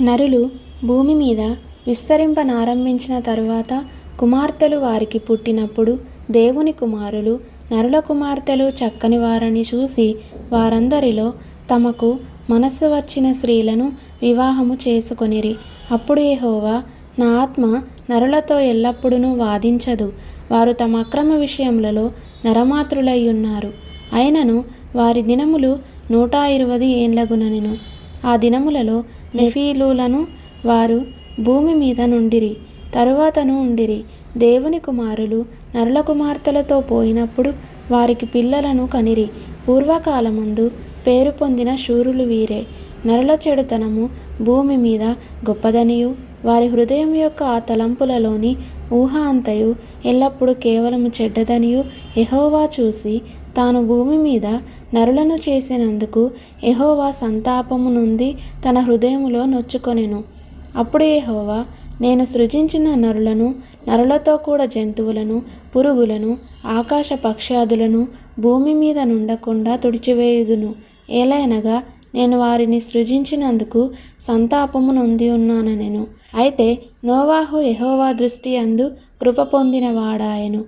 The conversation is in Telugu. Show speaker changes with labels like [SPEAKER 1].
[SPEAKER 1] నరులు భూమి మీద విస్తరింపనారంభించిన తరువాత కుమార్తెలు వారికి పుట్టినప్పుడు దేవుని కుమారులు నరుల కుమార్తెలు చక్కని వారని చూసి వారందరిలో తమకు మనస్సు వచ్చిన స్త్రీలను వివాహము చేసుకొనిరి. అప్పుడు ఏహోవా నా ఆత్మ నరులతో ఎల్లప్పుడూ వాదించదు. వారు తమ అక్రమ విషయములలో నరమాతృలై ఉన్నారు. అయినను వారి దినములు నూట ఇరవై ఏండ్లగునెను ఆ దినములలో నెఫీలులను వారు భూమి మీద నుండిరి. తరువాతను ఉండిరి. దేవుని కుమారులు నరుల కుమార్తెలతో పోయినప్పుడు వారికి పిల్లలను కనిరి. పూర్వకాలమందు పేరు పొందిన శూరులు వీరే. నరుల చెడుతనము భూమి మీద గొప్పదనియు. వారి హృదయం యొక్క ఆ తలంపులలోని ఊహ అంతయు ఎల్లప్పుడూ కేవలము చెడ్డదనియు ఎహోవా చూసి తాను భూమి మీద నరులను చేసినందుకు ఎహోవా సంతాపము నుండి తన హృదయములో నొచ్చుకొనెను. అప్పుడు ఎహోవా నేను సృజించిన నరులను నరులతో కూడా జంతువులను పురుగులను ఆకాశ పక్షాదులను భూమి మీద నుండకుండా తుడిచివేయుదును. ఏలైనగా నేను వారిని సృజించినందుకు సంతాపము నొంది నేను అయితే నోవాహు యహోవా దృష్టి అందు కృప పొందిన వాడాయెను.